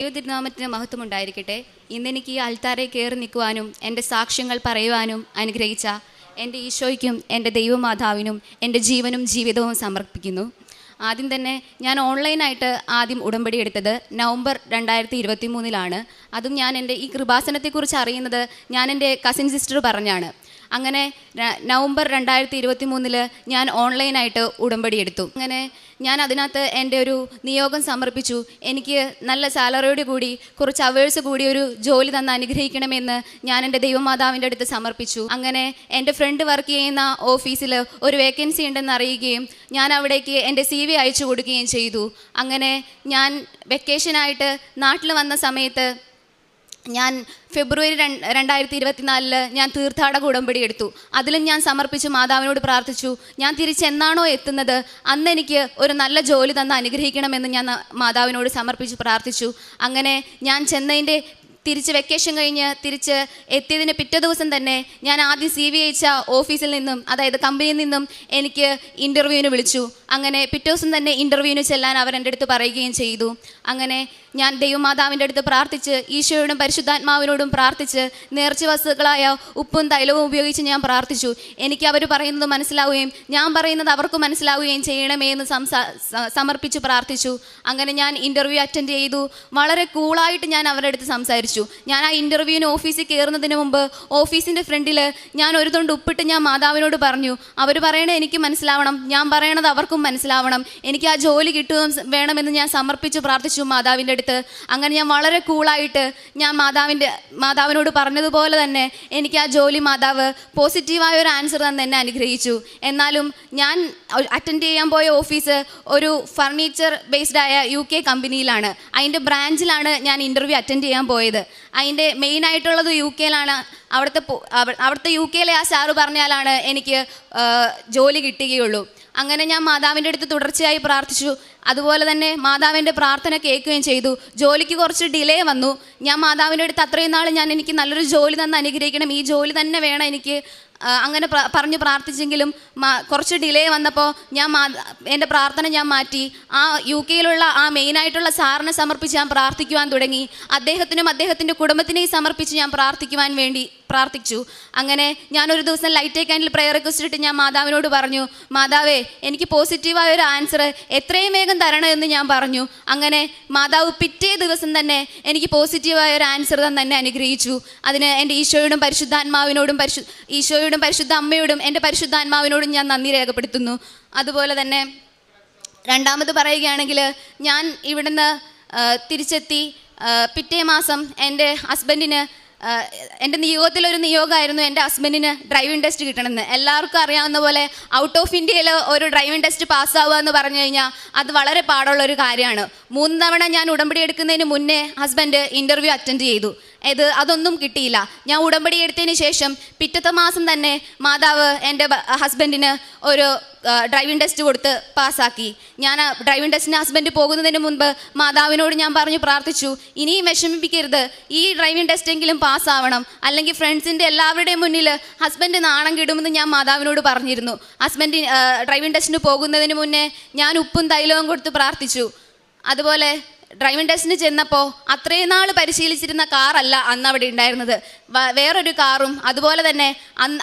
ദൈവതിരുനാമത്തിന് മഹത്വം ഉണ്ടായിരിക്കട്ടെ ഇന്നെനിക്ക് ഈ അൽത്താരെ കയറി നിൽക്കുവാനും എന്റെ സാക്ഷ്യങ്ങൾ പറയുവാനും അനുഗ്രഹിച്ച എന്റെ ഈശോയ്ക്കും എന്റെ ദൈവമാതാവിനും എന്റെ ജീവനും ജീവിതവും സമർപ്പിക്കുന്നു. ആദ്യം തന്നെ ഞാൻ ഓൺലൈനായിട്ട് ആദ്യം ഉടമ്പടി എടുത്തത് നവംബർ രണ്ടായിരത്തി ഇരുപത്തി മൂന്നിലാണ് അതും ഞാൻ എന്റെ ഈ കൃപാസനത്തെക്കുറിച്ച് അറിയുന്നത് ഞാൻ എന്റെ കസിൻ സിസ്റ്റർ പറഞ്ഞാണ്. അങ്ങനെ നവംബർ രണ്ടായിരത്തി ഇരുപത്തി മൂന്നിൽ ഞാൻ ഓൺലൈനായിട്ട് ഉടമ്പടി എടുത്തു. അങ്ങനെ ഞാൻ അതിനകത്ത് എന്റെ ഒരു നിയോഗം സമർപ്പിച്ചു. എനിക്ക് നല്ല സാലറിയോട് കൂടി കുറച്ച് അവേഴ്സ് കൂടി ഒരു ജോലി തന്ന് അനുഗ്രഹിക്കണമെന്ന് ഞാൻ എന്റെ ദൈവമാതാവിന്റെ അടുത്ത് സമർപ്പിച്ചു. അങ്ങനെ എന്റെ ഫ്രണ്ട് വർക്ക് ചെയ്യുന്ന ഓഫീസിൽ ഒരു വേക്കൻസി ഉണ്ടെന്ന് അറിയുകയും ഞാൻ അവിടേക്ക് എന്റെ സി വി അയച്ചു കൊടുക്കുകയും ചെയ്തു. അങ്ങനെ ഞാൻ വെക്കേഷനായിട്ട് നാട്ടിൽ വന്ന സമയത്ത് ഞാൻ ഫെബ്രുവരി രണ്ട് രണ്ടായിരത്തി ഇരുപത്തിനാലിൽ ഞാൻ തീർത്ഥാടക ഉടമ്പടി എടുത്തു. അതിലും ഞാൻ സമർപ്പിച്ച് മാതാവിനോട് പ്രാർത്ഥിച്ചു. ഞാൻ തിരിച്ചെന്നാണോ എത്തുന്നത്? അന്ന് എനിക്ക് ഒരു നല്ല ജോലി തന്ന് അനുഗ്രഹിക്കണമെന്ന് ഞാൻ മാതാവിനോട് സമർപ്പിച്ച് പ്രാർത്ഥിച്ചു. അങ്ങനെ ഞാൻ ചെന്നതിന്റെ തിരിച്ച് വെക്കേഷൻ കഴിഞ്ഞ് തിരിച്ച് എത്തിയതിന് പിറ്റേ ദിവസം തന്നെ ഞാൻ ആദ്യം സി വി അയച്ച ഓഫീസിൽ നിന്നും അതായത് കമ്പനിയിൽ നിന്നും എനിക്ക് ഇന്റർവ്യൂവിന് വിളിച്ചു. അങ്ങനെ പിറ്റേ ദിവസം തന്നെ ഇന്റർവ്യൂവിന് ചെല്ലാൻ അവർ എന്റെ അടുത്ത് പറയുകയും ചെയ്തു. അങ്ങനെ ഞാൻ ദൈവമാതാവിന്റെ അടുത്ത് പ്രാർത്ഥിച്ച് ഈശോയോടും പരിശുദ്ധാത്മാവിനോടും പ്രാർത്ഥിച്ച് നേർച്ച വസ്തുക്കളായ ഉപ്പും തൈലവും ഉപയോഗിച്ച് ഞാൻ പ്രാർത്ഥിച്ചു. എനിക്ക് അവർ പറയുന്നത് മനസ്സിലാവുകയും ഞാൻ പറയുന്നത് അവർക്ക് മനസ്സിലാവുകയും ചെയ്യണമേ എന്ന് സംസാ സമർപ്പിച്ച് പ്രാർത്ഥിച്ചു. അങ്ങനെ ഞാൻ ഇന്റർവ്യൂ അറ്റൻഡ് ചെയ്തു. വളരെ കൂളായിട്ട് ഞാൻ അവരുടെ അടുത്ത് സംസാരിച്ചു. ഞാൻ ആ ഇന്റർവ്യൂവിന് ഓഫീസിൽ കയറുന്നതിന് മുമ്പ് ഓഫീസിന്റെ ഫ്രണ്ടിൽ ഞാൻ ഒരു തൊണ്ട് ഉപ്പിട്ട് ഞാൻ മാതാവിനോട് പറഞ്ഞു അവർ പറയണത് എനിക്ക് മനസ്സിലാവണം ഞാൻ പറയണത് അവർക്കും മനസ്സിലാവണം. എനിക്ക് ആ ജോലി കിട്ടുകയും വേണമെന്ന് ഞാൻ സമർപ്പിച്ച് പ്രാർത്ഥിച്ചു മാതാവിന്റെ അടുത്ത്. അങ്ങനെ ഞാൻ വളരെ കൂളായിട്ട് ഞാൻ മാതാവിന്റെ മാതാവിനോട് പറഞ്ഞതുപോലെ തന്നെ എനിക്ക് ആ ജോലി മാതാവ് പോസിറ്റീവായ ഒരു ആൻസർ തന്നെ എന്നെ അനുഗ്രഹിച്ചു. എന്നാലും ഞാൻ അറ്റൻഡ് ചെയ്യാൻ പോയ ഓഫീസ് ഒരു ഫർണിച്ചർ ബേസ്ഡ് ആയ യു കെ കമ്പനിയിലാണ് അതിന്റെ ബ്രാഞ്ചിലാണ് ഞാൻ ഇന്റർവ്യൂ അറ്റൻഡ് ചെയ്യാൻ പോയത്. അതിന്റെ മെയിൻ ആയിട്ടുള്ളത് യു കെയിലാണ്. അവിടുത്തെ അവിടുത്തെ യു കെയിലെ ആ സാറ് പറഞ്ഞാലാണ് എനിക്ക് ജോലി കിട്ടുകയുള്ളൂ. അങ്ങനെ ഞാൻ മാതാവിന്റെ അടുത്ത് തുടർച്ചയായി പ്രാർത്ഥിച്ചു. അതുപോലെ തന്നെ മാതാവിന്റെ പ്രാർത്ഥന കേൾക്കുകയും ചെയ്തു. ജോലിക്ക് കുറച്ച് ഡിലേ വന്നു. ഞാൻ മാതാവിന്റെ അടുത്ത് അത്രയും നാൾ ഞാൻ എനിക്ക് നല്ലൊരു ജോലി തന്നെ അനുഗ്രഹിക്കണം. ഈ ജോലി തന്നെ വേണം എനിക്ക് അങ്ങനെ പറഞ്ഞു പ്രാർത്ഥിച്ചെങ്കിലും കുറച്ച് ഡിലേ വന്നപ്പോൾ ഞാൻ എന്റെ പ്രാർത്ഥന ഞാൻ മാറ്റി. ആ യു കെയിലുള്ള ആ മെയിനായിട്ടുള്ള സാറിനെ സമർപ്പിച്ച് ഞാൻ പ്രാർത്ഥിക്കുവാൻ തുടങ്ങി. അദ്ദേഹത്തിനും അദ്ദേഹത്തിന്റെ കുടുംബത്തിനെയും സമർപ്പിച്ച് ഞാൻ പ്രാർത്ഥിക്കുവാൻ വേണ്ടി പ്രാർത്ഥിച്ചു. അങ്ങനെ ഞാനൊരു ദിവസം ലൈറ്റ് ക്യാൻഡിൽ പ്രയർ റിക്വസ്റ്റ് ഇട്ട് ഞാൻ മാതാവിനോട് പറഞ്ഞു മാതാവേ എനിക്ക് പോസിറ്റീവായ ഒരു ആൻസർ എത്രയും വേഗം തരണമെന്ന് ഞാൻ പറഞ്ഞു. അങ്ങനെ മാതാവ് പിറ്റേ ദിവസം തന്നെ എനിക്ക് പോസിറ്റീവായ ഒരു ആൻസർ തന്നെ അനുഗ്രഹിച്ചു. അതിന് എന്റെ ഈശോയോടും പരിശുദ്ധാത്മാവിനോടും പരിശു ഈശോയോടും പരിശുദ്ധ അമ്മയോടും എന്റെ പരിശുദ്ധ ആത്മാവിനോടും ഞാൻ നന്ദി രേഖപ്പെടുത്തുന്നു. അതുപോലെ തന്നെ രണ്ടാമത് പറയുകയാണെങ്കിൽ ഞാൻ ഇവിടുന്ന് തിരിച്ചെത്തി പിറ്റേ മാസം എന്റെ ഹസ്ബൻഡിന് എന്റെ നിയോഗത്തിലൊരു നിയോഗമായിരുന്നു എന്റെ ഹസ്ബൻഡിന് ഡ്രൈവിംഗ് ടെസ്റ്റ് കിട്ടണമെന്ന്. എല്ലാവർക്കും അറിയാവുന്ന പോലെ ഔട്ട് ഓഫ് ഇന്ത്യയിൽ ഒരു ഡ്രൈവിംഗ് ടെസ്റ്റ് പാസ്സാവുക എന്ന് പറഞ്ഞു കഴിഞ്ഞാൽ അത് വളരെ പാടുള്ള ഒരു കാര്യമാണ്. മൂന്ന് തവണ ഞാൻ ഉടമ്പടി എടുക്കുന്നതിന് മുന്നേ ഹസ്ബൻഡ് ഇന്റർവ്യൂ അറ്റൻഡ് ചെയ്തു. ഇത് അതൊന്നും കിട്ടിയില്ല. ഞാൻ ഉടമ്പടി എടുത്തതിന് ശേഷം പിറ്റത്തെ മാസം തന്നെ മാതാവ് എന്റെ ഹസ്ബൻഡിന് ഒരു ഡ്രൈവിംഗ് ടെസ്റ്റ് കൊടുത്ത് പാസ്സാക്കി. ഞാൻ ഡ്രൈവിംഗ് ടെസ്റ്റിന് ഹസ്ബൻഡ് പോകുന്നതിന് മുൻപ് മാതാവിനോട് ഞാൻ പറഞ്ഞു പ്രാർത്ഥിച്ചു ഇനിയും വിഷമിപ്പിക്കരുത്. ഈ ഡ്രൈവിംഗ് ടെസ്റ്റെങ്കിലും പാസ്സാവണം. അല്ലെങ്കിൽ ഫ്രണ്ട്സിന്റെ എല്ലാവരുടെയും മുന്നിൽ ഹസ്ബൻഡ് നാണം കിടുമെന്ന് ഞാൻ മാതാവിനോട് പറഞ്ഞിരുന്നു. ഹസ്ബൻഡ് ഡ്രൈവിംഗ് ടെസ്റ്റിന് പോകുന്നതിന് മുന്നേ ഞാൻ ഉപ്പും തൈലവും കൊടുത്ത് പ്രാർത്ഥിച്ചു. അതുപോലെ ഡ്രൈവിംഗ് ടെസ്റ്റിന് ചെന്നപ്പോൾ അത്രയും നാൾ പരിശീലിച്ചിരുന്ന കാറല്ല അന്ന് അവിടെ ഉണ്ടായിരുന്നത്. വേറൊരു കാറും അതുപോലെ തന്നെ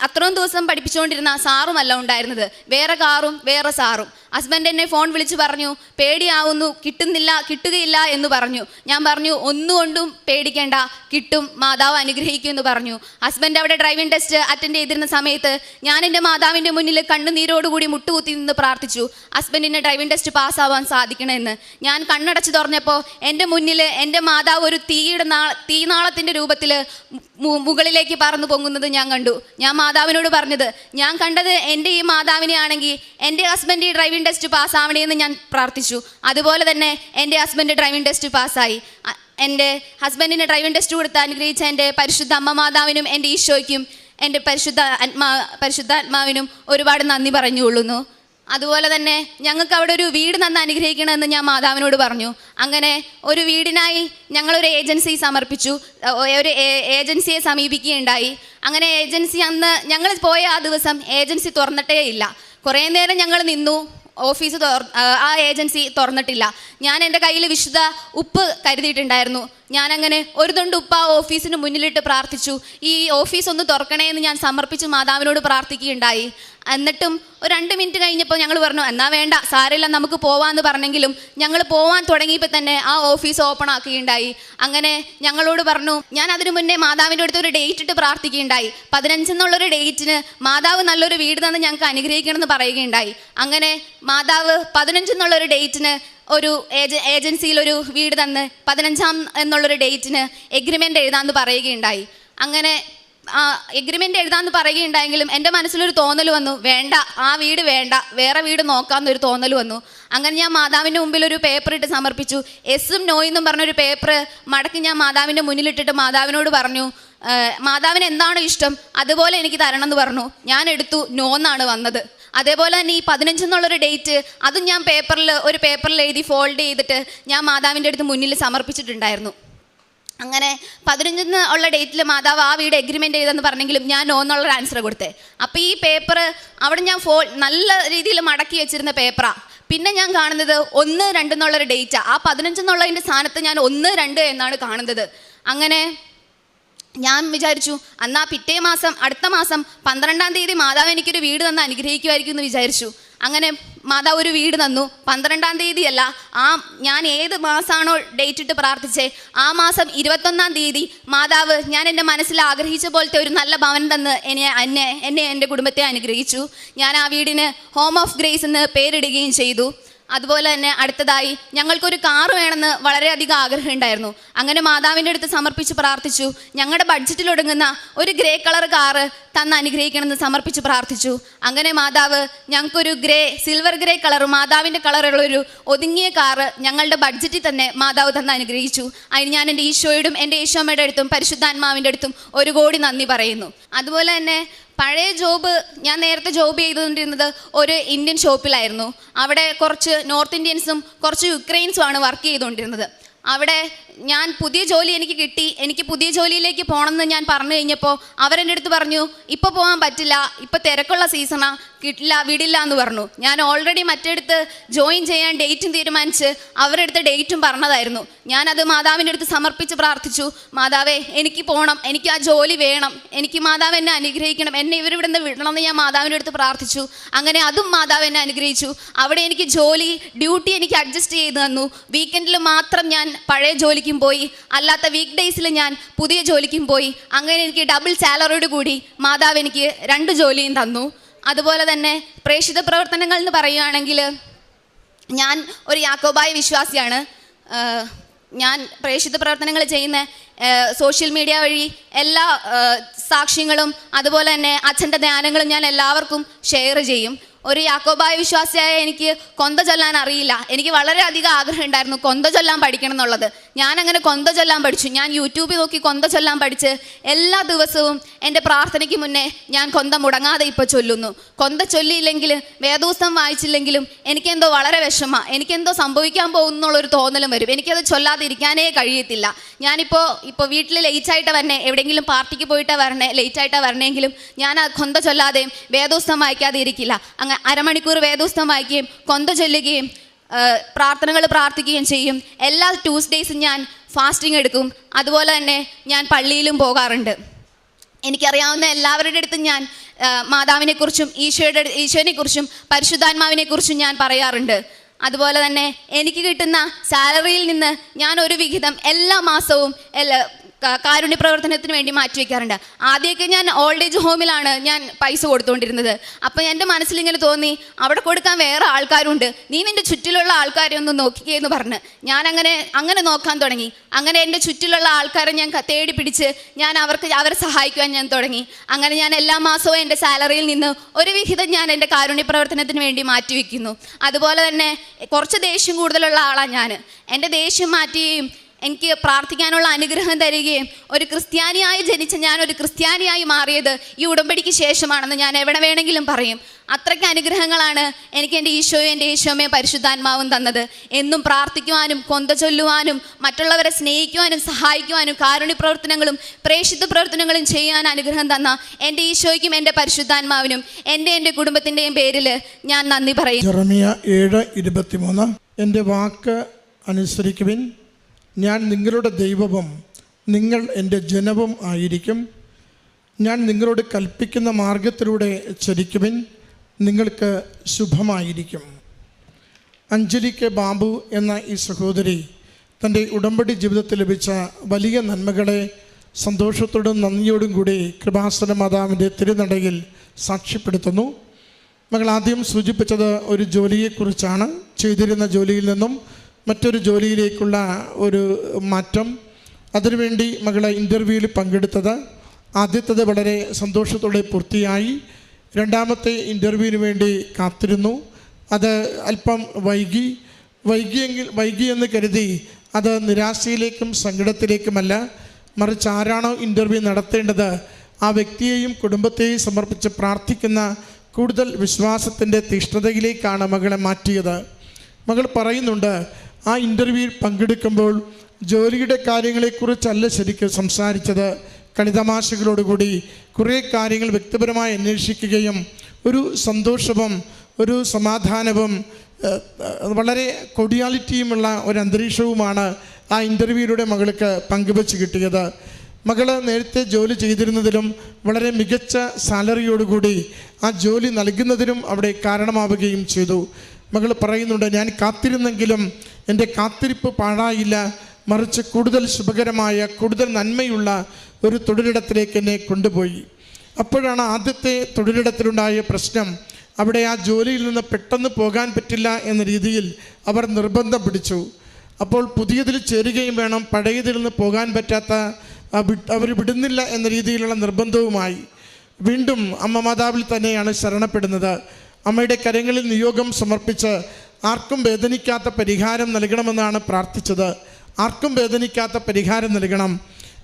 അത്രയും ദിവസം പഠിപ്പിച്ചുകൊണ്ടിരുന്ന സാറുമല്ല ഉണ്ടായിരുന്നത്. വേറെ കാറും വേറെ സാറും. ഹസ്ബൻഡ് എന്നെ ഫോൺ വിളിച്ച് പറഞ്ഞു പേടിയാവുന്നു കിട്ടുന്നില്ല കിട്ടുകയില്ല എന്ന് പറഞ്ഞു. ഞാൻ പറഞ്ഞു ഒന്നുകൊണ്ടും പേടിക്കേണ്ട കിട്ടും മാതാവ് അനുഗ്രഹിക്കും എന്ന് പറഞ്ഞു. ഹസ്ബൻഡ് അവിടെ ഡ്രൈവിംഗ് ടെസ്റ്റ് അറ്റൻഡ് ചെയ്തിരുന്ന സമയത്ത് ഞാൻ എന്റെ മാതാവിന്റെ മുന്നിൽ കണ്ണുനീരോടുകൂടി മുട്ടുകുത്തി നിന്ന് പ്രാർത്ഥിച്ചു ഹസ്ബൻഡിന് ഡ്രൈവിംഗ് ടെസ്റ്റ് പാസ്സാവാൻ സാധിക്കണമെന്ന് ഞാൻ കണ്ണടച്ച് തുറഞ്ഞപ്പോൾ എന്റെ മുന്നിൽ എന്റെ മാതാവ് ഒരു തീയുടെ നാ തീനാളത്തിന്റെ രൂപത്തിൽ മുകളിലേക്ക് പറന്നു പൊങ്ങുന്നത് ഞാൻ കണ്ടു. ഞാൻ മാതാവിനോട് പറഞ്ഞത് ഞാൻ കണ്ടത് എന്റെ ഈ മാതാവിനെ ആണെങ്കിൽ എന്റെ ഹസ്ബൻഡ് ഈ ഡ്രൈവിംഗ് ടെസ്റ്റ് പാസ്സാവണേ എന്ന് ഞാൻ പ്രാർത്ഥിച്ചു. അതുപോലെ തന്നെ എന്റെ ഹസ്ബൻഡ് ഡ്രൈവിംഗ് ടെസ്റ്റ് പാസ്സായി എന്റെ ഹസ്ബൻഡിന് ഡ്രൈവിംഗ് ടെസ്റ്റ് കൊടുത്ത് അനുഗ്രഹിച്ച എന്റെ പരിശുദ്ധ അമ്മ മാതാവിനും എന്റെ ഈശോയ്ക്കും എന്റെ പരിശുദ്ധ ആത്മാ പരിശുദ്ധാത്മാവിനും ഒരുപാട് നന്ദി പറഞ്ഞുകൊള്ളുന്നു. അതുപോലെ തന്നെ ഞങ്ങൾക്ക് അവിടെ ഒരു വീട് നന്ന് അനുഗ്രഹിക്കണമെന്ന് ഞാൻ മാതാവിനോട് പറഞ്ഞു. അങ്ങനെ ഒരു വീടിനായി ഞങ്ങളൊരു ഏജൻസി സമർപ്പിച്ചു. ഒരു ഏജൻസിയെ സമീപിക്കുകയുണ്ടായി. അങ്ങനെ ഏജൻസി അന്ന് ഞങ്ങൾ പോയ ആ ദിവസം ഏജൻസി തുറന്നിട്ടേ ഇല്ല. കുറേ നേരം ഞങ്ങൾ നിന്നു. ഓഫീസ് ആ ഏജൻസി തുറന്നിട്ടില്ല. ഞാൻ എന്റെ കയ്യിൽ വിശുദ്ധ ഉപ്പ് കരുതിയിട്ടുണ്ടായിരുന്നു. ഞാൻ അങ്ങനെ ഒരു തൊണ്ട് ഉപ്പ് ആ ഓഫീസിന് മുന്നിലിട്ട് പ്രാർത്ഥിച്ചു. ഈ ഓഫീസ് ഒന്ന് തുറക്കണേ എന്ന് ഞാൻ സമർപ്പിച്ച് മാതാവിനോട് പ്രാർത്ഥിക്കുകയുണ്ടായി. എന്നിട്ടും ഒരു രണ്ട് മിനിറ്റ് കഴിഞ്ഞപ്പോൾ ഞങ്ങൾ പറഞ്ഞു എന്നാ വേണ്ട സാരമില്ല നമുക്ക് പോവാന്ന് പറഞ്ഞെങ്കിലും ഞങ്ങൾ പോവാൻ തുടങ്ങിയപ്പോൾ തന്നെ ആ ഓഫീസ് ഓപ്പൺ ആക്കുകയുണ്ടായി. അങ്ങനെ ഞങ്ങളോട് പറഞ്ഞു ഞാൻ അതിനു മുന്നേ മാതാവിന്റെ അടുത്ത് ഒരു ഡേറ്റ് ഇട്ട് പ്രാർത്ഥിക്കുകയുണ്ടായി. പതിനഞ്ചെന്നുള്ളൊരു ഡേറ്റിന് മാതാവ് നല്ലൊരു വീട് തന്നെ ഞങ്ങൾക്ക് അനുഗ്രഹിക്കണമെന്ന് പറയുകയുണ്ടായി. അങ്ങനെ മാതാവ് പതിനഞ്ചെന്നുള്ളൊരു ഡേറ്റിന് ഒരു ഏജ ഏജൻസിയിൽ ഒരു വീട് തന്ന് പതിനഞ്ചാം എന്നുള്ളൊരു ഡേറ്റിന് എഗ്രിമെന്റ് എഴുതാമെന്ന് പറയുകയുണ്ടായി. അങ്ങനെ ആ എഴുതാന്ന് പറയുകയുണ്ടായെങ്കിലും എന്റെ മനസ്സിലൊരു തോന്നൽ വന്നു. വേണ്ട ആ വീട് വേണ്ട. വേറെ വീട് നോക്കാമെന്നൊരു തോന്നൽ വന്നു. അങ്ങനെ ഞാൻ മാതാവിന്റെ മുമ്പിൽ ഒരു പേപ്പർ ഇട്ട് സമർപ്പിച്ചു. എസും നോയെന്നും പറഞ്ഞൊരു പേപ്പർ മടക്കി ഞാൻ മാതാവിന്റെ മുന്നിലിട്ടിട്ട് മാതാവിനോട് പറഞ്ഞു "ആ, മാതാവിന് എന്താണോ ഇഷ്ടം? അതുപോലെ എനിക്ക് തരണം എന്ന് പറഞ്ഞു. ഞാൻ എടുത്തു നോ എന്നാണ് വന്നത്. അതേപോലെ തന്നെ ഈ പതിനഞ്ചെന്നുള്ളൊരു ഡേറ്റ് അതും ഞാൻ പേപ്പറിൽ ഒരു പേപ്പറിൽ എഴുതി ഫോൾഡ് ചെയ്തിട്ട് ഞാൻ മാതാവിന്റെ അടുത്ത് മുന്നിൽ സമർപ്പിച്ചിട്ടുണ്ടായിരുന്നു. അങ്ങനെ പതിനഞ്ചിന് ഉള്ള ഡേറ്റിൽ മാതാവ് ആ വീട് എഗ്രിമെന്റ് ചെയ്തെന്ന് പറഞ്ഞെങ്കിലും ഞാൻ നോ എന്നുള്ളൊരു ആൻസർ കൊടുത്തേ. അപ്പോൾ ഈ പേപ്പർ അവിടെ ഞാൻ ഫോ നല്ല രീതിയിൽ മടക്കി വെച്ചിരുന്ന പേപ്പറാണ് പിന്നെ ഞാൻ കാണുന്നത് ഒന്ന് രണ്ട് എന്നുള്ളൊരു ഡേറ്റാ ആ. പതിനഞ്ചെന്നുള്ളതിന്റെ സ്ഥാനത്ത് ഞാൻ ഒന്ന് രണ്ട് എന്നാണ് കാണുന്നത്. അങ്ങനെ ഞാൻ വിചാരിച്ചു അന്നാ പിറ്റേ മാസം അടുത്ത മാസം പന്ത്രണ്ടാം തീയതി മാതാവ് എനിക്കൊരു വീട് തന്ന് അനുഗ്രഹിക്കുമായിരിക്കും എന്ന് വിചാരിച്ചു. അങ്ങനെ മാതാവ് ഒരു വീട് തന്നു. പന്ത്രണ്ടാം തീയതിയല്ല ആ ഞാൻ ഏത് മാസമാണോ ഡേറ്റ് ഇട്ട് പ്രാർത്ഥിച്ചേ ആ മാസം ഇരുപത്തൊന്നാം തീയതി മാതാവ് ഞാൻ എന്റെ മനസ്സിൽ ആഗ്രഹിച്ച പോലത്തെ ഒരു നല്ല ഭവൻ തന്ന് എന്നെ എന്നെ എന്നെ എന്റെ കുടുംബത്തെ അനുഗ്രഹിച്ചു. ഞാൻ ആ വീടിന് ഹോം ഓഫ് ഗ്രേസ് എന്ന് പേരിടുകയും ചെയ്തു. അതുപോലെ തന്നെ അടുത്തതായി ഞങ്ങൾക്കൊരു കാർ വേണമെന്ന് വളരെയധികം ആഗ്രഹം ഉണ്ടായിരുന്നു. അങ്ങനെ മാതാവിന്റെ അടുത്ത് സമർപ്പിച്ച് പ്രാർത്ഥിച്ചു. ഞങ്ങളുടെ ബഡ്ജറ്റിൽ ഒടുങ്ങുന്ന ഒരു ഗ്രേ കളർ കാറ് തന്ന് അനുഗ്രഹിക്കണമെന്ന് സമർപ്പിച്ച് പ്രാർത്ഥിച്ചു. അങ്ങനെ മാതാവ് ഞങ്ങൾക്കൊരു ഗ്രേ സിൽവർ ഗ്രേ കളർ മാതാവിന്റെ കളറുള്ളൊരു ഒതുങ്ങിയ കാറ് ഞങ്ങളുടെ ബഡ്ജറ്റിൽ തന്നെ മാതാവ് തന്ന് അനുഗ്രഹിച്ചു. അതിന് ഞാൻ എന്റെ ഈശോയോടും എന്റെ ഈശോമ്മയുടെ അടുത്തും പരിശുദ്ധാത്മാവിന്റെ അടുത്തും ഒരു കോടി നന്ദി പറയുന്നു. അതുപോലെ തന്നെ പഴയ ജോബ് ഞാൻ നേരത്തെ ജോബ് ചെയ്തുകൊണ്ടിരുന്നത് ഒരു ഇന്ത്യൻ ഷോപ്പിലായിരുന്നു അവിടെ കുറച്ച് നോർത്ത് ഇന്ത്യൻസും കുറച്ച് യുക്രൈൻസും ആണ് വർക്ക് ചെയ്തുകൊണ്ടിരുന്നത്. അവിടെ ഞാൻ പുതിയ ജോലി എനിക്ക് കിട്ടി. എനിക്ക് പുതിയ ജോലിയിലേക്ക് പോകണമെന്ന് ഞാൻ പറഞ്ഞു കഴിഞ്ഞപ്പോൾ അവരെന്റെ അടുത്ത് പറഞ്ഞു ഇപ്പോൾ പോകാൻ പറ്റില്ല. ഇപ്പോൾ തിരക്കുള്ള സീസണാ കിട്ടില്ല വിടില്ല എന്ന് പറഞ്ഞു. ഞാൻ ഓൾറെഡി മറ്റടുത്ത് ജോയിൻ ചെയ്യാൻ ഡേറ്റും തീരുമാനിച്ച് അവരുടെ അടുത്ത് ഡേറ്റും പറഞ്ഞതായിരുന്നു. ഞാനത് മാതാവിന്റെ അടുത്ത് സമർപ്പിച്ച് പ്രാർത്ഥിച്ചു. മാതാവേ എനിക്ക് പോകണം എനിക്ക് ആ ജോലി വേണം. എനിക്ക് മാതാവ് എന്നെ അനുഗ്രഹിക്കണം. എന്നെ ഇവരിവിടെ നിന്ന് വിടണമെന്ന് ഞാൻ മാതാവിന്റെ അടുത്ത് പ്രാർത്ഥിച്ചു. അങ്ങനെ അതും മാതാവ് എന്നെ അനുഗ്രഹിച്ചു. അവിടെ എനിക്ക് ജോലി ഡ്യൂട്ടി എനിക്ക് അഡ്ജസ്റ്റ് ചെയ്ത് തന്നു. വീക്കെൻഡിൽ മാത്രം ഞാൻ പഴയ ജോലിക്കും പോയി. അല്ലാത്ത വീക്ക് ഡേയ്സിൽ ഞാൻ പുതിയ ജോലിക്കും പോയി. അങ്ങനെ എനിക്ക് ഡബിൾ സാലറിയോട് കൂടി മാതാവ് എനിക്ക് രണ്ട് ജോലിയും തന്നു. അതുപോലെ തന്നെ പ്രേക്ഷിത പ്രവർത്തനങ്ങൾ എന്ന് പറയുകയാണെങ്കിൽ ഞാൻ ഒരു യാക്കോബായ വിശ്വാസിയാണ്. ഞാൻ പ്രേക്ഷിത പ്രവർത്തനങ്ങൾ ചെയ്യുന്ന സോഷ്യൽ മീഡിയ വഴി എല്ലാ സാക്ഷ്യങ്ങളും അതുപോലെ തന്നെ അച്ഛന്റെ ധ്യാനങ്ങളും ഞാൻ എല്ലാവർക്കും ഷെയർ ചെയ്യും. ഒരു യാക്കോബായ വിശ്വാസിയായ എനിക്ക് കൊന്ത ചൊല്ലാൻ അറിയില്ല. എനിക്ക് വളരെയധികം ആഗ്രഹം ഉണ്ടായിരുന്നു കൊന്ത ചൊല്ലാൻ പഠിക്കണം എന്നുള്ളത്. ഞാൻ അങ്ങനെ കൊന്ത ചൊല്ലാൻ പഠിച്ചു. ഞാൻ യൂട്യൂബിൽ നോക്കി കൊന്ത ചൊല്ലാൻ പഠിച്ച് എല്ലാ ദിവസവും എന്റെ പ്രാർത്ഥനയ്ക്ക് മുന്നേ ഞാൻ കൊന്ത മുടങ്ങാതെ ഇപ്പോൾ ചൊല്ലുന്നു. കൊന്ത ചൊല്ലിയില്ലെങ്കിൽ വേദോസ്തം വായിച്ചില്ലെങ്കിലും എനിക്കെന്തോ വളരെ വിഷമ. എനിക്കെന്തോ സംഭവിക്കാൻ പോകുന്നുള്ളൊരു തോന്നലും വരും. എനിക്കത് ചൊല്ലാതെ ഇരിക്കാനേ കഴിയത്തില്ല. ഞാനിപ്പോൾ ഇപ്പോൾ വീട്ടിൽ ലേറ്റായിട്ട് വരണേ. എവിടെയെങ്കിലും പാർട്ടിക്ക് പോയിട്ടാണ് വരണേ ലേറ്റായിട്ടാണ് വരണമെങ്കിലും ഞാൻ ആ കൊന്ത ചൊല്ലാതെയും വേദോസ്തം വായിക്കാതെ ഇരിക്കില്ല. അങ്ങനെ അരമണിക്കൂർ വേദോസ്തം വായിക്കുകയും കൊന്ത ചൊല്ലുകയും പ്രാർത്ഥനകൾ പ്രാർത്ഥിക്കുകയും ചെയ്യും. എല്ലാ ട്യൂസ്ഡേയ്സും ഞാൻ ഫാസ്റ്റിംഗ് എടുക്കും. അതുപോലെ തന്നെ ഞാൻ പള്ളിയിലും പോകാറുണ്ട്. എനിക്കറിയാവുന്ന എല്ലാവരുടെ അടുത്തും ഞാൻ മാതാവിനെക്കുറിച്ചും ഈശോയുടെ ഈശോനെക്കുറിച്ചും പരിശുദ്ധാത്മാവിനെക്കുറിച്ചും ഞാൻ പറയാറുണ്ട്. അതുപോലെ തന്നെ എനിക്ക് കിട്ടുന്ന സാലറിയിൽ നിന്ന് ഞാൻ ഒരു വിഹിതം എല്ലാ മാസവും എല്ലാ കാരുണ്യ പ്രവർത്തനത്തിന് വേണ്ടി മാറ്റി വെക്കാറുണ്ട്. ആദ്യമൊക്കെ ഞാൻ ഓൾഡ് ഏജ് ഹോമിലാണ് ഞാൻ പൈസ കൊടുത്തുകൊണ്ടിരുന്നത് അപ്പം എന്റെ മനസ്സിലിങ്ങനെ തോന്നി അവിടെ കൊടുക്കാൻ വേറെ ആൾക്കാരുണ്ട്. നീ നിന്റെ ചുറ്റിലുള്ള ആൾക്കാരെ ഒന്ന് നോക്കിക്കേന്ന് പറഞ്ഞ് ഞാൻ അങ്ങനെ അങ്ങനെ നോക്കാൻ തുടങ്ങി. അങ്ങനെ എന്റെ ചുറ്റിലുള്ള ആൾക്കാരെ ഞാൻ തേടി പിടിച്ച് ഞാൻ അവർക്ക് അവരെ സഹായിക്കുവാൻ ഞാൻ തുടങ്ങി. അങ്ങനെ ഞാൻ എല്ലാ മാസവും എന്റെ സാലറിയിൽ നിന്ന് ഒരു വിഹിതം ഞാൻ എന്റെ കാരുണ്യ പ്രവർത്തനത്തിന് വേണ്ടി മാറ്റിവെക്കുന്നു അതുപോലെ തന്നെ കുറച്ച് ദേഷ്യം കൂടുതലുള്ള ആളാണ് ഞാൻ എന്റെ ദേഷ്യം മാറ്റുകയും എനിക്ക് പ്രാർത്ഥിക്കാനുള്ള അനുഗ്രഹം തരികയും ഒരു ക്രിസ്ത്യാനിയായി ജനിച്ച ഞാൻ ഒരു ക്രിസ്ത്യാനിയായി മാറിയത് ഈ ഉടമ്പടിക്ക് ശേഷമാണെന്ന് ഞാൻ എവിടെ വേണമെങ്കിലും പറയും. അത്രയ്ക്ക് അനുഗ്രഹങ്ങളാണ് എനിക്ക് എന്റെ ഈശോയും എന്റെ ഈശോമേ പരിശുദ്ധാത്മാവും തന്നത്. എന്നും പ്രാർത്ഥിക്കുവാനും കൊന്ത ചൊല്ലുവാനും മറ്റുള്ളവരെ സ്നേഹിക്കുവാനും സഹായിക്കുവാനും കാരുണ്യ പ്രവർത്തനങ്ങളും പ്രേക്ഷിത പ്രവർത്തനങ്ങളും ചെയ്യാൻ അനുഗ്രഹം തന്ന എന്റെ ഈശോയ്ക്കും എന്റെ പരിശുദ്ധാത്മാവിനും എന്റെ എന്റെ കുടുംബത്തിന്റെയും പേരിൽ ഞാൻ നന്ദി പറയും ജെറമിയ ഏഴ് എന്റെ വാക്ക് അനുസരിക്കുവിൻ. ഞാൻ നിങ്ങളുടെ ദൈവവും നിങ്ങൾ എന്റെ ജനവും ആയിരിക്കും. ഞാൻ നിങ്ങളോട് കൽപ്പിക്കുന്ന മാർഗത്തിലൂടെ ചരിക്കുവിൻ. നിങ്ങൾക്ക് ശുഭമായിരിക്കും. അഞ്ജലി കെ ബാബു എന്ന ഈ സഹോദരി തന്റെ ഉടമ്പടി ജീവിതത്തിൽ ലഭിച്ച വലിയ നന്മകളെ സന്തോഷത്തോടും നന്ദിയോടും കൂടി കൃപാസന മാതാവിന്റെ തിരുനടയിൽ സാക്ഷ്യപ്പെടുത്തുന്നു. മകൾ ആദ്യം സൂചിപ്പിച്ചത് ഒരു ജോലിയെക്കുറിച്ചാണ്. ചെയ്തിരുന്ന ജോലിയിൽ നിന്നും മറ്റൊരു ജോലിയിലേക്കുള്ള ഒരു മാറ്റം. അതിനുവേണ്ടി മകളെ ഇന്റർവ്യൂവിൽ പങ്കെടുത്തത് ആദ്യത്തത് വളരെ സന്തോഷത്തോടെ പൂർത്തിയായി. രണ്ടാമത്തെ ഇന്റർവ്യൂവിന് വേണ്ടി കാത്തിരുന്നു. അത് അല്പം വൈകി. വൈകിയെങ്കിൽ വൈകിയെന്ന് കരുതി അത് നിരാശയിലേക്കും സങ്കടത്തിലേക്കുമല്ല. മറിച്ച് ആരാണോ ഇന്റർവ്യൂ നടത്തേണ്ടത് ആ വ്യക്തിയെയും കുടുംബത്തെയും സമർപ്പിച്ച് പ്രാർത്ഥിക്കുന്ന കൂടുതൽ വിശ്വാസത്തിന്റെ തീഷ്ണതയിലേക്കാണ് മകളെ മാറ്റിയത്. മകൾ പറയുന്നുണ്ട് ആ ഇന്റർവ്യൂവിൽ പങ്കെടുക്കുമ്പോൾ ജോലിയുടെ കാര്യങ്ങളെക്കുറിച്ചല്ല ശരിക്കും സംസാരിച്ചത്. കളിതമാശകളോടുകൂടി കുറേ കാര്യങ്ങൾ വ്യക്തിപരമായി അന്വേഷിക്കുകയും ഒരു സന്തോഷവും ഒരു സമാധാനവും വളരെ കൊടിയാലിറ്റിയുമുള്ള ഒരു അന്തരീക്ഷവുമാണ് ആ ഇന്റർവ്യൂയിലൂടെ മകൾക്ക് പങ്കുവച്ച് കിട്ടിയത്. മകൾ നേരത്തെ ജോലി ചെയ്തിരുന്നതിലും വളരെ മികച്ച സാലറിയോടുകൂടി ആ ജോലി നൽകുന്നതിനും അവിടെ കാരണമാവുകയും ചെയ്തു. മകൾ പറയുന്നുണ്ട് ഞാൻ കാത്തിരുന്നെങ്കിലും എന്റെ കാത്തിരിപ്പ് പാഴായില്ല. മറിച്ച് കൂടുതൽ ശുഭകരമായ കൂടുതൽ നന്മയുള്ള ഒരു തൊഴിലിടത്തിലേക്ക് എന്നെ കൊണ്ടുപോയി. അപ്പോഴാണ് ആദ്യത്തെ തൊഴിലിടത്തിലുണ്ടായ പ്രശ്നം അവിടെ ആ ജോലിയിൽ നിന്ന് പെട്ടെന്ന് പോകാൻ പറ്റില്ല എന്ന രീതിയിൽ അവർ നിർബന്ധം പിടിച്ചു. അപ്പോൾ പുതിയതിൽ ചേരുകയും വേണം പഴയതിൽ നിന്ന് പോകാൻ പറ്റാത്ത അവർ വിടുന്നില്ല എന്ന രീതിയിലുള്ള നിർബന്ധവുമായി. വീണ്ടും അമ്മ മാതാവിൽ തന്നെയാണ് ശരണപ്പെടുന്നത്. അമ്മയുടെ കരങ്ങളിൽ നിയോഗം സമർപ്പിച്ച് ആർക്കും വേദനിക്കാത്ത പരിഹാരം നൽകണമെന്നാണ് പ്രാർത്ഥിച്ചത്. ആർക്കും വേദനിക്കാത്ത പരിഹാരം നൽകണം.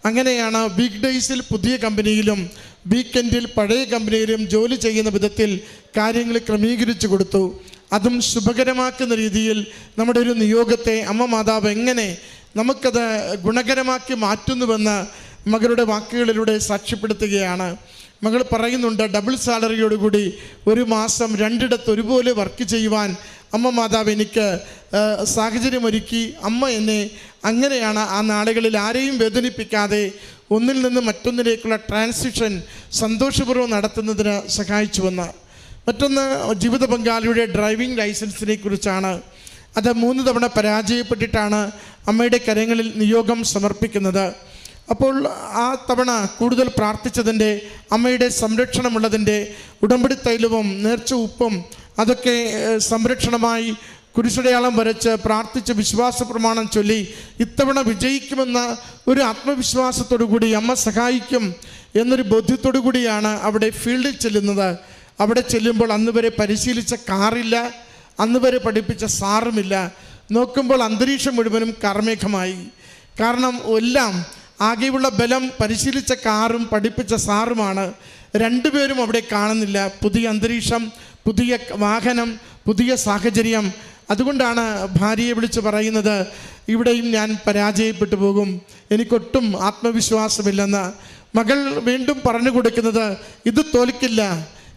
അങ്ങനെയാണ് വീക്ക് ഡേയ്സിൽ പുതിയ കമ്പനിയിലും വീക്കെൻഡിൽ പഴയ കമ്പനിയിലും ജോലി ചെയ്യുന്ന വിധത്തിൽ കാര്യങ്ങൾ ക്രമീകരിച്ചു കൊടുത്തു. അതും ശുഭകരമാക്കുന്ന രീതിയിൽ നമ്മുടെ ഒരു നിയോഗത്തെ അമ്മ മാതാവ് എങ്ങനെ നമുക്കത് ഗുണകരമാക്കി മാറ്റുന്നുവെന്ന് മകളുടെ വാക്കുകളിലൂടെ സാക്ഷ്യപ്പെടുത്തുകയാണ്. മകൾ പറയുന്നുണ്ട് ഡബിൾ സാലറിയോടുകൂടി ഒരു മാസം രണ്ടിടത്ത് ഒരുപോലെ വർക്ക് ചെയ്യുവാൻ അമ്മ മാതാവ് എനിക്ക് സാഹചര്യമൊരുക്കി. അമ്മ എന്നെ അങ്ങനെയാണ് ആ നാളുകളിൽ ആരെയും വേദനിപ്പിക്കാതെ ഒന്നിൽ നിന്ന് മറ്റൊന്നിലേക്കുള്ള ട്രാൻസിഷൻ സന്തോഷപൂർവം നടത്തുന്നതിന് സഹായിച്ചുവെന്ന് മറ്റൊന്ന് ജീവിത പങ്കാളിയുടെ ഡ്രൈവിംഗ് ലൈസൻസിനെ കുറിച്ചാണ്. അത് മൂന്ന് തവണ പരാജയപ്പെട്ടിട്ടാണ് അമ്മയുടെ കരങ്ങളിൽ നിയോഗം സമർപ്പിക്കുന്നത്. അപ്പോൾ ആ തവണ കൂടുതൽ പ്രാർത്ഥിച്ചതിന്റെ അമ്മയുടെ സംരക്ഷണമുള്ളതിന്റെ ഉടമ്പടി തൈലവും നേർച്ച ഉപ്പും അതൊക്കെ സംരക്ഷണമായി കുരിശടയാളം വരച്ച് പ്രാർത്ഥിച്ച് വിശ്വാസ പ്രമാണം ചൊല്ലി ഇത്തവണ വിജയിക്കുമെന്ന ഒരു ആത്മവിശ്വാസത്തോടു കൂടി അമ്മ സഹായിക്കും എന്നൊരു ബോധ്യത്തോടു കൂടിയാണ് അവിടെ ഫീൽഡിൽ ചെല്ലുന്നത്. അവിടെ ചെല്ലുമ്പോൾ അന്ന് വരെ പരിശീലിച്ച കാറില്ല അന്ന് വരെ പഠിപ്പിച്ച സാറുമില്ല. നോക്കുമ്പോൾ അന്തരീക്ഷം മുഴുവനും കർമേഘമായി കാരണം എല്ലാം ആകെയുള്ള ബലം പരിശീലിച്ച കാറും പഠിപ്പിച്ച സാറുമാണ്. രണ്ടുപേരും അവിടെ കാണുന്നില്ല. പുതിയ അന്തരീക്ഷം പുതിയ വാഹനം പുതിയ സാഹചര്യം. അതുകൊണ്ടാണ് ഭാര്യയെ വിളിച്ച് പറയുന്നത് ഇവിടെയും ഞാൻ പരാജയപ്പെട്ടു പോകും. എനിക്കൊട്ടും ആത്മവിശ്വാസമില്ലെന്ന്. മകൾ വീണ്ടും പറഞ്ഞു കൊടുക്കുന്നത് ഇത് തോൽക്കില്ല.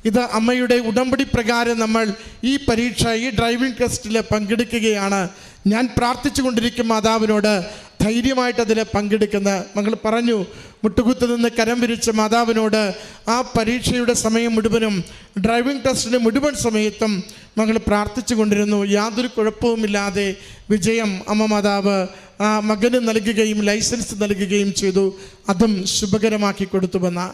ഇത് അമ്മയുടെ ഉടമ്പടി പ്രകാരം നമ്മൾ ഈ പരീക്ഷ ഈ ഡ്രൈവിംഗ് ടെസ്റ്റിൽ പങ്കെടുക്കുകയാണ്. ഞാൻ പ്രാർത്ഥിച്ചു കൊണ്ടിരിക്കും മാതാവിനോട് ധൈര്യമായിട്ട് അതിൽ പങ്കെടുക്കുന്ന മകൾ പറഞ്ഞു മുട്ടുകുത്ത് നിന്ന് കരം വിരിച്ച മാതാവിനോട് ആ പരീക്ഷയുടെ സമയം മുഴുവനും ഡ്രൈവിംഗ് ടെസ്റ്റിന്റെ മുഴുവൻ സമയത്തും മകൾ പ്രാർത്ഥിച്ചു കൊണ്ടിരുന്നു യാതൊരു കുഴപ്പവുമില്ലാതെ വിജയം അമ്മ മാതാവ് ആ മകന് നൽകുകയും ലൈസൻസ് നൽകുകയും ചെയ്തു. അതും ശുഭകരമാക്കി കൊടുത്തുവെന്ന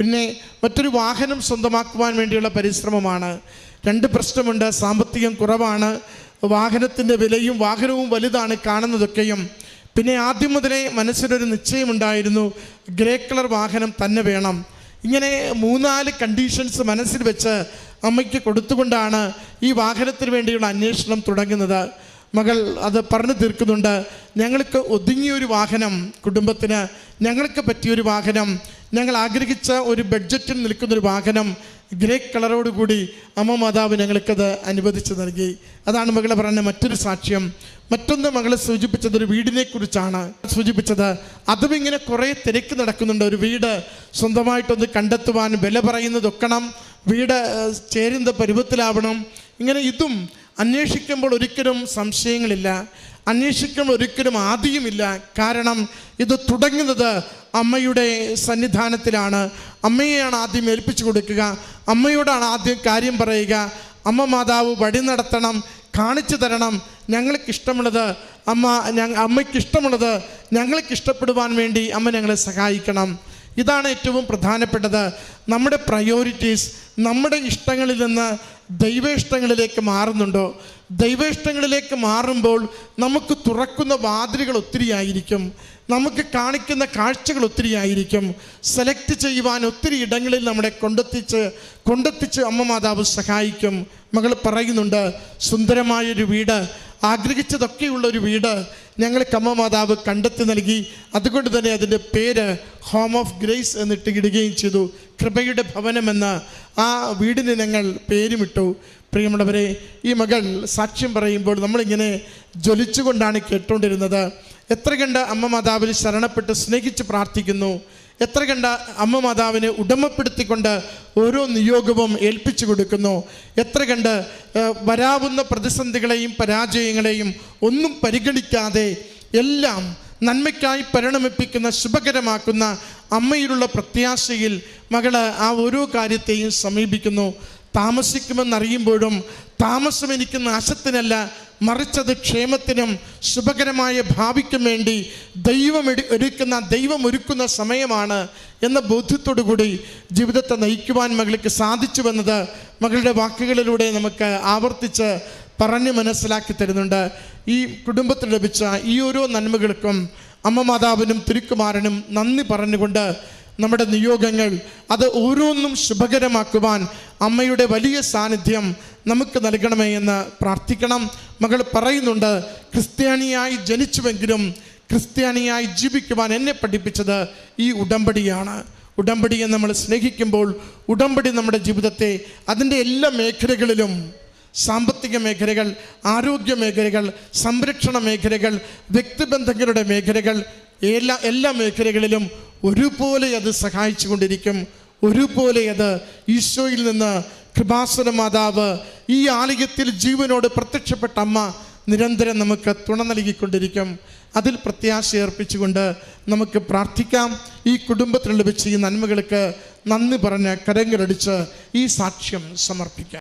പിന്നെ മറ്റൊരു വാഹനം സ്വന്തമാക്കുവാൻ വേണ്ടിയുള്ള പരിശ്രമമാണ്. രണ്ട് പ്രശ്നമുണ്ട്. സാമ്പത്തികം കുറവാണ്. വാഹനത്തിന്റെ വിലയും വാഹനവും വലുതാണ് കാണുന്നതൊക്കെയും. പിന്നെ ആദ്യം മുതലേ മനസ്സിലൊരു നിശ്ചയമുണ്ടായിരുന്നു. ഗ്രേ കളർ വാഹനം തന്നെ വേണം. ഇങ്ങനെ മൂന്നാൽ കണ്ടീഷൻസ് മനസ്സിൽ വെച്ച് അമ്മയ്ക്ക് കൊടുത്തുകൊണ്ടാണ് ഈ വാഹനത്തിന് വേണ്ടിയുള്ള അന്വേഷണം തുടങ്ങുന്നത്. മകൾ അത് പറഞ്ഞു തീർക്കുന്നുണ്ട്. ഞങ്ങൾക്ക് ഒതുങ്ങിയൊരു വാഹനം കുടുംബത്തിന് ഞങ്ങൾക്ക് പറ്റിയൊരു വാഹനം ഞങ്ങൾ ആഗ്രഹിച്ച ഒരു ബഡ്ജറ്റിൽ നിൽക്കുന്ന ഒരു വാഹനം ഗ്രേ കളറോടുകൂടി അമ്മ മാതാവ് ഞങ്ങൾക്കത് അനുവദിച്ചു നൽകി. അതാണ് മകളെ പറഞ്ഞ മറ്റൊരു സാക്ഷ്യം. മറ്റൊന്ന് മകളെ സൂചിപ്പിച്ചത് ഒരു വീടിനെ കുറിച്ചാണ്. സൂചിപ്പിച്ചത് അതും ഇങ്ങനെ കുറേ തിരക്ക് നടക്കുന്നുണ്ട്. ഒരു വീട് സ്വന്തമായിട്ടൊന്ന് കണ്ടെത്തുവാൻ വില പറയുന്നതൊക്കണം. വീട് ചേരുന്ന പരുവത്തിലാവണം. ഇങ്ങനെ ഇതും അന്വേഷിക്കുമ്പോൾ ഒരിക്കലും സംശയങ്ങളില്ല. അന്വേഷിക്കുമ്പോൾ ഒരിക്കലും ആദിയുമില്ല. കാരണം ഇത് തുടങ്ങുന്നത് അമ്മയുടെ സന്നിധാനത്തിലാണ്. അമ്മയെയാണ് ആദ്യം ഏൽപ്പിച്ചു കൊടുക്കുക. അമ്മയോടാണ് ആദ്യം കാര്യം പറയുക. അമ്മ മാതാവ് വഴി നടത്തണം കാണിച്ചു തരണം. ഞങ്ങൾക്കിഷ്ടമുള്ളത് അമ്മ ഞങ്ങ അമ്മയ്ക്ക് ഇഷ്ടമുള്ളത് ഞങ്ങൾക്ക് ഇഷ്ടപ്പെടുവാൻ വേണ്ടി അമ്മ ഞങ്ങളെ സഹായിക്കണം. ഇതാണ് ഏറ്റവും പ്രധാനപ്പെട്ടത്. നമ്മുടെ പ്രയോറിറ്റീസ് നമ്മുടെ ഇഷ്ടങ്ങളിൽ നിന്ന് ദൈവ ഇഷ്ടങ്ങളിലേക്ക് മാറുന്നുണ്ടോ? ദൈവ ഇഷ്ടങ്ങളിലേക്ക് മാറുമ്പോൾ നമുക്ക് തുറക്കുന്ന വാതിലുകൾ ഒത്തിരിയായിരിക്കും. നമുക്ക് കാണിക്കുന്ന കാഴ്ചകൾ ഒത്തിരിയായിരിക്കും. സെലക്ട് ചെയ്യുവാൻ ഒത്തിരി ഇടങ്ങളിൽ നമ്മളെ കൊണ്ടെത്തിച്ച് കൊണ്ടെത്തിച്ച് അമ്മ മാതാവ് സഹായിക്കും. മകൾ പറയുന്നുണ്ട് സുന്ദരമായൊരു വീട് ആഗ്രഹിച്ചതൊക്കെയുള്ള ഒരു വീട് ഞങ്ങൾക്ക് അമ്മ മാതാവ് കണ്ടെത്തി നൽകി. അതുകൊണ്ട് തന്നെ അതിന്റെ പേര് ഹോം ഓഫ് ഗ്രേസ് എന്നിട്ട് ഇടുകയും ചെയ്തു. കൃപയുടെ ഭവനമെന്ന് ആ വീടിന് ഞങ്ങൾ പേരുമിട്ടു. പ്രിയമുള്ളവരെ ഈ മകൾ സാക്ഷ്യം പറയുമ്പോൾ നമ്മളിങ്ങനെ ജ്വലിച്ചുകൊണ്ടാണ് കേട്ടുകൊണ്ടിരുന്നത് എത്ര കണ്ട് അമ്മ മാതാവിൽ ശരണപ്പെട്ട് സ്നേഹിച്ച് പ്രാർത്ഥിക്കുന്നു. എത്ര കണ്ട അമ്മ മാതാവിനെ ഉടമപ്പെടുത്തിക്കൊണ്ട് ഓരോ നിയോഗവും ഏൽപ്പിച്ചു കൊടുക്കുന്നു. എത്ര കണ്ട് വരാവുന്ന പ്രതിസന്ധികളെയും പരാജയങ്ങളെയും ഒന്നും പരിഗണിക്കാതെ എല്ലാം നന്മയ്ക്കായി പരിണമിപ്പിക്കുന്ന ശുഭകരമാക്കുന്ന അമ്മയിലുള്ള പ്രത്യാശയിൽ മകൾ ആ ഓരോ കാര്യത്തെയും സമീപിക്കുന്നു. താമസിക്കുമെന്നറിയുമ്പോഴും താമസം എനിക്ക് നാശത്തിനല്ല മറിച്ചത് ക്ഷേമത്തിനും ശുഭകരമായ ഭാവിക്കും വേണ്ടി ദൈവം ഒരുക്കുന്ന ദൈവം ഒരുക്കുന്ന സമയമാണ് എന്ന ബോധ്യത്തോടു കൂടി ജീവിതത്തെ നയിക്കുവാൻ മകൾക്ക് സാധിച്ചുവെന്നത് മകളുടെ വാക്കുകളിലൂടെ നമുക്ക് ആവർത്തിച്ച് പറഞ്ഞ് മനസ്സിലാക്കി തരുന്നുണ്ട്. ഈ കുടുംബത്തിൽ ലഭിച്ച ഈ ഓരോ നന്മകൾക്കും അമ്മ മാതാവിനും തിരുക്കുമാരനും നന്ദി പറഞ്ഞുകൊണ്ട് നമ്മുടെ നിയോഗങ്ങൾ അത് ഓരോന്നും ശുഭകരമാക്കുവാൻ അമ്മയുടെ വലിയ സാന്നിധ്യം നമുക്ക് നൽകണമേ എന്ന് പ്രാർത്ഥിക്കണം. മകൾ പറയുന്നുണ്ട് ക്രിസ്ത്യാനിയായി ജനിച്ചുവെങ്കിലും ക്രിസ്ത്യാനിയായി ജീവിക്കുവാൻ എന്നെ പഠിപ്പിച്ചത് ഈ ഉടമ്പടിയാണ്. ഉടമ്പടിയെ നമ്മൾ സ്നേഹിക്കുമ്പോൾ ഉടമ്പടി നമ്മുടെ ജീവിതത്തെ അതിന്റെ എല്ലാ മേഖലകളിലും സാമ്പത്തിക മേഖലകൾ ആരോഗ്യ മേഖലകൾ സംരക്ഷണ മേഖലകൾ വ്യക്തിബന്ധങ്ങളുടെ മേഖലകൾ എല്ലാ എല്ലാ മേഖലകളിലും ഒരുപോലെ അത് സഹായിച്ചു കൊണ്ടിരിക്കും ഒരുപോലെ അത് ഈശോയിൽ നിന്ന് കൃപാസന മാതാവ് ഈ ആലയത്തിൽ ജീവനോട് പ്രത്യക്ഷപ്പെട്ട അമ്മ നിരന്തരം നമുക്ക് തുണ നൽകിക്കൊണ്ടിരിക്കും. അതിൽ പ്രത്യാശ അർപ്പിച്ചുകൊണ്ട് നമുക്ക് പ്രാർത്ഥിക്കാം. ഈ കുടുംബത്തിൽ ലഭിച്ച ഈ നന്മകൾക്ക് നന്ദി പറഞ്ഞ് കരങ്ങളടിച്ച് ഈ സാക്ഷ്യം സമർപ്പിക്കാം.